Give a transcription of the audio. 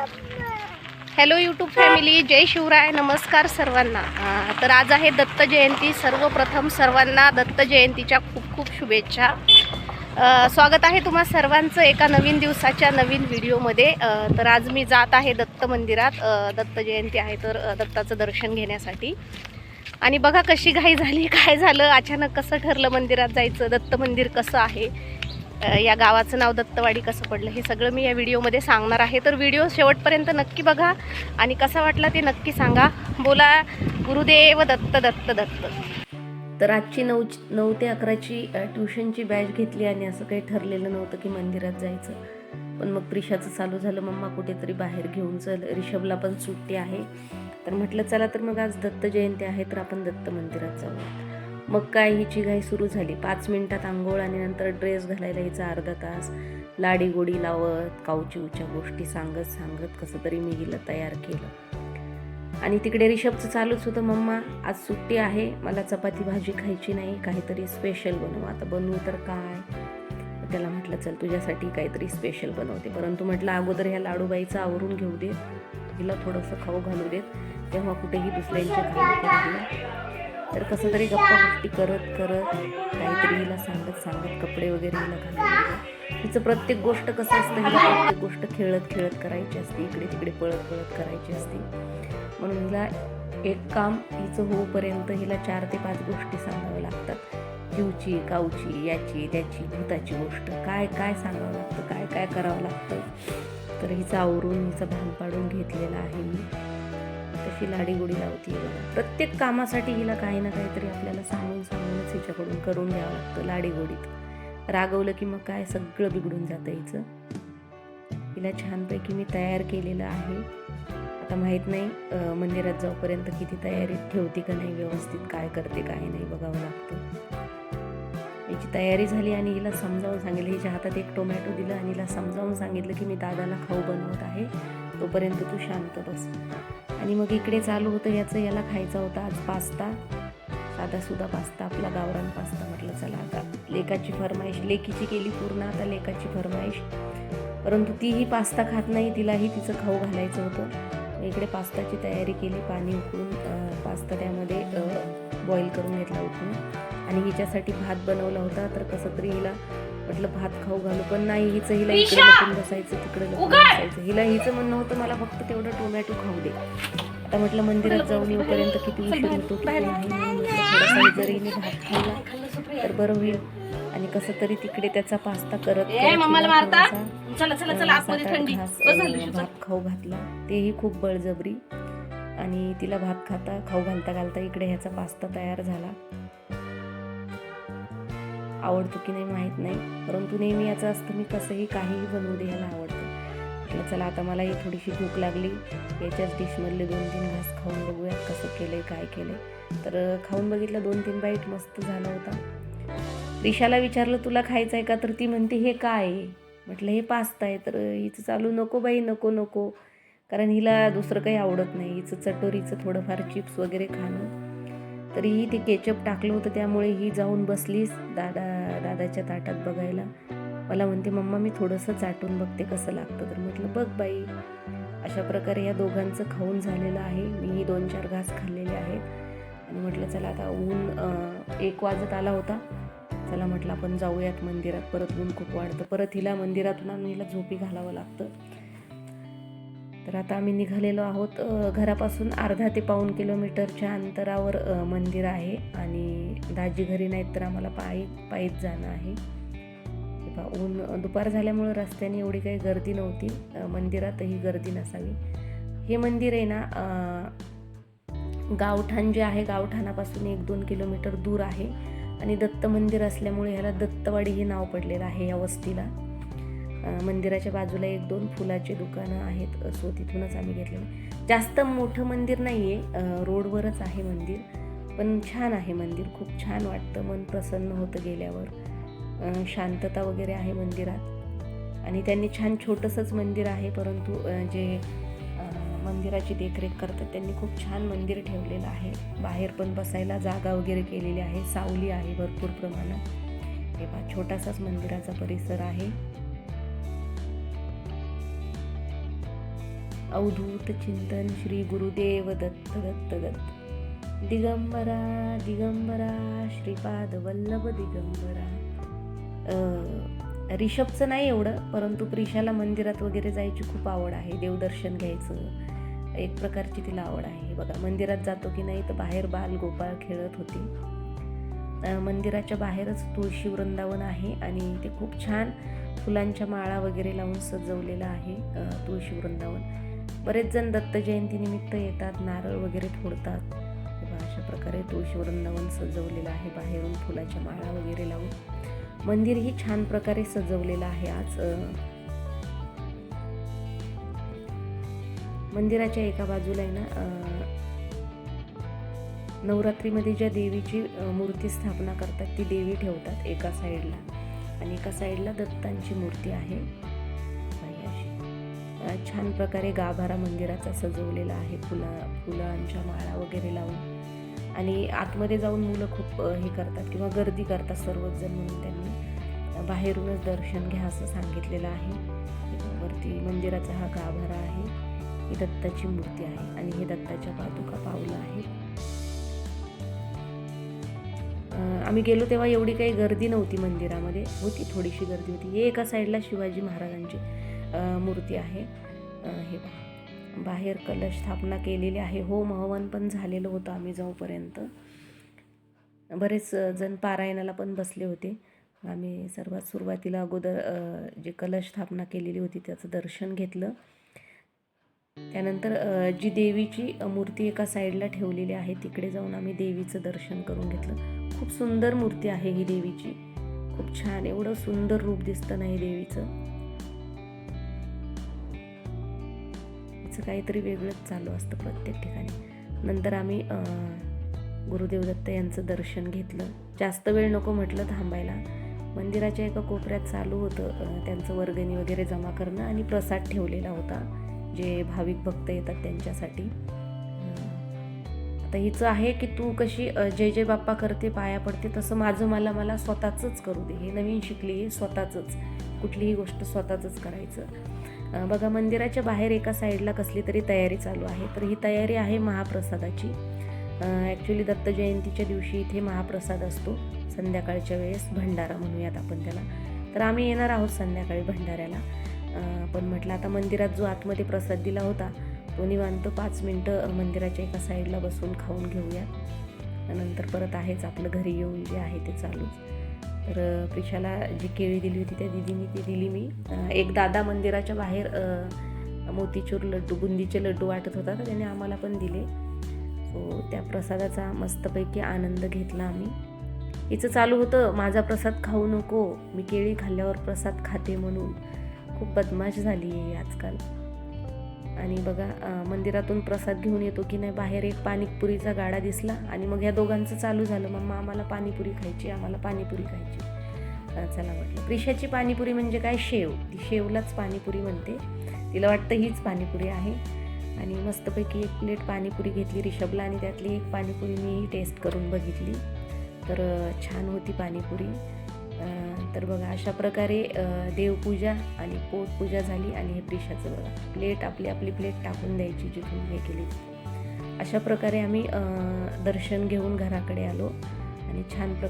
Hello YouTube family जय शिवराय नमस्कार सर्वांना. तर आज आहे दत्त जयंती. सर्वप्रथम सर्वांना दत्त जयंतीच्या खूप खूप शुभेच्छा. स्वागत आहे तुम्हा सर्वांचं एका नवीन दिवसाच्या नवीन व्हिडिओमध्ये. तर आज मी जात आहे दत्त मंदिरात. दत्त जयंती आहे तर दत्ताचं दर्शन घेण्यासाठी. आणि बघा कशी घाई झाली काय झालं अचानक कसं ठरलं मंदिरात जायचं दत्त मंदिर कसं आहे या गावाचं नाव दत्तवाडी कसं पडलं हे सगळं मी या व्हिडिओमध्ये सांगणार आहे. तर व्हिडिओ शेवटपर्यंत नक्की बघा आणि कसा वाटला ते नक्की सांगा. बोला गुरुदेव दत्त दत्त दत्त. तर आजची नऊ नऊ ते अकराची ट्युशनची बॅच घेतली आणि असं काही ठरलेलं नव्हतं की मंदिरात जायचं. पण मग प्रिशाचं चालू झालं. मम्मा कुठेतरी बाहेर घेऊन चल रिषभला पण सुट्टी आहे. तर म्हटलं चला तर मग आज दत्त जयंती आहे तर आपण दत्त मंदिरात जाऊया मग काय हिची घाई सुरू झाली? पाच मिनिटात आंघोळ आणि नंतर ड्रेस घालायला हिचा अर्धा तास. लाडी गोडी लावत कावचिवच्या गोष्टी सांगत सांगत कसं तरी मी हिला तयार केलं. आणि तिकडे रिषभचं चालूच होतं मम्मा आज सुट्टी आहे मला चपाती भाजी खायची नाही काहीतरी स्पेशल बनवू. आता बनवू तर काय? त्याला म्हटलं चल तुझ्यासाठी काहीतरी स्पेशल बनवते. परंतु म्हटलं अगोदर ह्या लाडूबाईचं आवरून घेऊ दे हिला थोडंसं खाऊ घालू देत. तेव्हा कुठेही दुसऱ्यांच्या तर कसं तरी गप्पा गोष्टी करत करत काहीतरी हिला सांगत सांगत कपडे वगैरे हिला घालून तिचं हिचं प्रत्येक गोष्ट कसं असतं हिला प्रत्येक गोष्ट खेळत खेळत करायची असते इकडे तिकडे पळत पळत करायची असते. म्हणून हिला एक काम हिचं होऊपर्यंत हिला चार ते पाच गोष्टी सांगाव्या लागतात. जीवची काऊची याची त्याची भूताची गोष्ट काय काय सांगावं लागतं काय काय करावं लागतं. तर हिचं आवरून हिचं भान पाडून घेतलेलं आहे मी. तशी लाडीगोडी लावती बघा. प्रत्येक कामासाठी हिला काही ना काहीतरी आपल्याला सांगून सांगूनच हिच्याकडून करून घ्यावं लागतं लाडीगोडीत रागवलं की मग काय? सगळं बिघडून जातं हिचं. हिला छानपैकी मी तयार केलेलं आहे. आता माहीत नाही मंदिरात जाऊपर्यंत किती तयारी ठेवते का नाही व्यवस्थित काय करते काय नाही बघावं लागतं. याची तयारी झाली आणि हिला समजावून सांगितलं. हिच्या हातात एक टोमॅटो दिलं आणि हिला समजावून सांगितलं की मी दादाला खाऊ बनवत आहे. तोपर्यंत तू शांत बस. आणि मग इकडे चालू होतं याचं याला खायचा होता आज पास्ता. साधासुधा पास्ता आपला गावरान पास्ता म्हटलं चला आता लेकाची फरमाईश. लेकीची केली पूर्ण आता लेकाची फरमाईश. परंतु तीही पास्ता खात नाही तिलाही तिचं खाऊ घालायचं होतं. इकडे पास्ताची तयारी केली पाणी उकळून पास्ता त्यामध्ये बॉईल करून घेतला उकळून. आणि हिच्यासाठी भात बनवला होता तर कसं तरी हिला म्हटलं भात खाऊ घालू पण नाही हिचं हिला इकडे लपून बसायचं तिकडे लपून बसायचं. हिला हिचं म्हणणं होतं मला फक्त तेवढं टोमॅटो खाऊ दे. आता म्हटलं मंदिरात जाऊन येऊपर्यंत किती उशीर होतो किती नाही जर हिने भात खाल्ला तर बरं होईल. आणि कसं तरी तिकडे त्याचा पास्ता करत. भात खाऊ घातला. तेही खूप बळजबरी. आणि तिला भात खाता खाऊ घालता घालता इकडे ह्याचा पास्ता तयार झाला. आवडतो की नाही माहीत नाही. परंतु नेहमी याचं असतं मी कसंही काहीही बनवू दे ह्याला आवडतं. म्हटलं चला आता मला ही थोडीशी भूक लागली. याच्याच डिशमधले दोन तीन घास खाऊन बघूया कसं केलं आहे काय केलं तर खाऊन बघितलं दोन तीन बाईट मस्त झाला होता. रिशाला विचारलं तुला खायचं आहे का? तर ती म्हणते हे काय? आहे म्हटलं हे पास्ता आहे. तर हिचं चालू नको बाई नको नको. कारण हिला दुसरं काही आवडत नाही. हिचं चटोरीचं थोडंफार चिप्स वगैरे खाणं. तरीही ते केचप टाकलं होतं त्यामुळे ही जाऊन बसलीस दादा दादाच्या ताटात बघायला. मला म्हणते मम्मा मी थोडंसं चाटून बघते कसं लागतं. तर म्हटलं बघ बाई अशा प्रकारे या दोघांचं खाऊन झालेलं आहे. मीही दोन चार घास खाल्लेले आहेत. आणि म्हटलं चला आता ऊन एक वाजत आला होता. चला म्हटलं आपण जाऊयात मंदिरात. परत ऊन खूप वाढतं. परत हिला मंदिरातून हिला झोपी घालावं लागतं. तर आता आम्ही निघालेलो आहोत घरापासून अर्धा ते पाऊण किलोमीटरच्या अंतरावर मंदिर आहे आणि दाजी घरी नाहीत तर आम्हाला पायी पायीच जाणं आहे. ऊन दुपार झाल्यामुळं रस्त्याने एवढी काही गर्दी नव्हती. मंदिरातही गर्दी नसावी. हे मंदिर आहे ना गावठाण जे आहे गावठाणापासून एक दोन किलोमीटर दूर आहे आणि दत्त मंदिर असल्यामुळे ह्याला दत्तवाडी हे नाव पडलेलं आहे या वस्तीला. मंदिराच्या बाजूला एक दोन फुलाचे दुकानं आहेत अ, सो तिथूनच आम्ही घेतलेलं. जास्त मोठं मंदिर नाही आहे रोडवरच आहे मंदिर पण छान आहे मंदिर खूप छान वाटतं मन प्रसन्न होतं गेल्यावर. शांतता वगैरे आहे मंदिरात. आणि त्यांनी छान छोटंसंच मंदिर आहे परंतु जे मंदिराची देखरेख करतात त्यांनी खूप छान मंदिर ठेवलेलं आहे. बाहेर पण बसायला जागा वगैरे केलेली आहे सावली आहे भरपूर प्रमाणात. हे पहा छोटासाच मंदिराचा परिसर आहे. अवधूत चिंतन श्री गुरुदेव दत्त दत्त दत्त। दिगंबरा दिगंबरा श्रीपाद वल्लभ दिगंबरा। रिषभचं नाही एवढं परंतु प्रिशाला मंदिरात वगैरे जायची खूप आवड आहे देवदर्शन घ्यायचं एक प्रकारची तिला आवड आहे. बघा मंदिरात जातो की नाही तर बाहेर बाल गोपाळ खेळत होते. मंदिराच्या बाहेरच तुळशी वृंदावन आहे आणि ते खूप छान फुलांच्या माळा वगैरे लावून सजवलेलं आहे तुळशी वृंदावन. बरेच जण दत्त जयंतीनिमित्त येतात नारळ वगैरे फोडतात. अशा प्रकारे तुळशी वृंदावन सजवलेलं आहे. बाहेरून फुलाच्या माळा वगैरे लावून मंदिरही छान प्रकारे सजवलेलं आहे आज. मंदिराच्या एका बाजूला आहे ना नवरात्रीमध्ये ज्या देवीची मूर्ती स्थापना करतात ती देवी ठेवतात एका साईडला. आणि एका साईडला दत्तांची मूर्ती आहे. छान प्रकारे गाभारा मंदिराचा सजवलेला आहे फुला फुलांच्या माळा वगैरे लावून. आणि आतमध्ये जाऊन मुलं खूप हे करतात किंवा गर्दी करतात सर्वच जण म्हणून त्यांनी. बाहेरूनच दर्शन घ्या असं सांगितलेलं आहे. वरती मंदिराचा हा गाभारा आहे. ही दत्ताची मूर्ती आहे आणि हे दत्ताच्या पादुका पावलं आहे आम्ही गेलो तेव्हा एवढी काही गर्दी नव्हती मंदिरामध्ये. होती थोडीशी गर्दी होती. हे एका साईडला शिवाजी महाराजांची. मूर्ती आहे. हे पहा. बाहेर कलश स्थापना केलेली आहे. होम हवन पण झालेलं होतं आम्ही जाऊपर्यंत. बरेच जण पारायणाला पण बसले होते. आम्ही सर्वात सुरुवातीला अगोदर जे कलश स्थापना केलेली होती त्याचं दर्शन घेतलं. त्यानंतर जी देवीची मूर्ती एका साईडला ठेवलेली आहे तिकडे जाऊन आम्ही देवीचं दर्शन करून घेतलं. खूप सुंदर मूर्ती आहे ही देवीची. खूप छान. एवढं सुंदर रूप दिसतं नाही देवीचं. हिचं काहीतरी वेगळंच चालू असतं प्रत्येक ठिकाणी. नंतर आम्ही गुरुदेव दत्त यांचं दर्शन घेतलं. जास्त वेळ नको म्हटलं थांबायला. मंदिराच्या एका कोपऱ्यात चालू होतं त्यांचं वर्गणी वगैरे जमा करणं आणि प्रसाद ठेवलेला होता. जे भाविक भक्त येतात त्यांच्यासाठी. आता हिचं आहे की तू कशी जय जय बाप्पा करते पाया पडते तसं माझं मला मला स्वतःचंच करू दे. हे नवीन शिकली आहे स्वतःचंच. कुठलीही गोष्ट स्वतःचंच करायचं. बघा मंदिराच्या बाहेर एका साईडला कसली तरी तयारी चालू आहे. तर ही तयारी आहे महाप्रसादाची. ॲक्च्युली दत्त जयंतीच्या दिवशी इथे महाप्रसाद असतो. संध्याकाळच्या वेळेस भंडारा म्हणूयात आपण त्याला. तर आम्ही येणार आहोत संध्याकाळी भंडाऱ्याला. पण म्हटलं आता मंदिरात जो आतमध्ये प्रसाद दिला होता तो निवांत पाच मिनटं मंदिराच्या एका साईडला बसून खाऊन घेऊया नंतर परत आहेच आपलं घरी येऊन जे आहे ते चालूच. तर प्रिशाला जी केळी दिली होती त्या दिदीने ती दिली मी. एक दादा मंदिराच्या बाहेर मोतीचूर लड्डू बुंदीचे लड्डू वाटत होता तर त्याने आम्हाला पण दिले. सो त्या प्रसादाचा मस्तपैकी आनंद घेतला आम्ही. हिचं चालू होतं माझा प्रसाद खाऊ नको मी केळी खाल्ल्यावर प्रसाद खाते म्हणून. खूप बदमाश झाली आहे आजकाल. आणि बघा मंदिरातून प्रसाद घेऊन येतो की नाही बाहेर एक पाणीपुरीचा गाडा दिसला आणि मग ह्या दोघांचं चालू झालं. मम्मा आम्हाला पाणीपुरी खायची आम्हाला पाणीपुरी खायची. चला म्हटलं. प्रिशाची पाणीपुरी म्हणजे काय? शेव. ती शेवलाच पाणीपुरी म्हणते. तिला वाटतं हीच पाणीपुरी आहे. आणि मस्तपैकी एक प्लेट पाणीपुरी घेतली रिषभला आणि त्यातली एक पाणीपुरी मी टेस्ट करून बघितली. तर छान होती पाणीपुरी. तर बघा अशा प्रकारे देवपूजा आणि पोटपूजा झाली आणि हे प्रिशाचं बघा प्लेट आपली आपली प्लेट टाकून द्यायची जिथून हे केली. अशा प्रकारे आम्ही दर्शन घेऊन घराकडे आलो आणि छान प्रकारे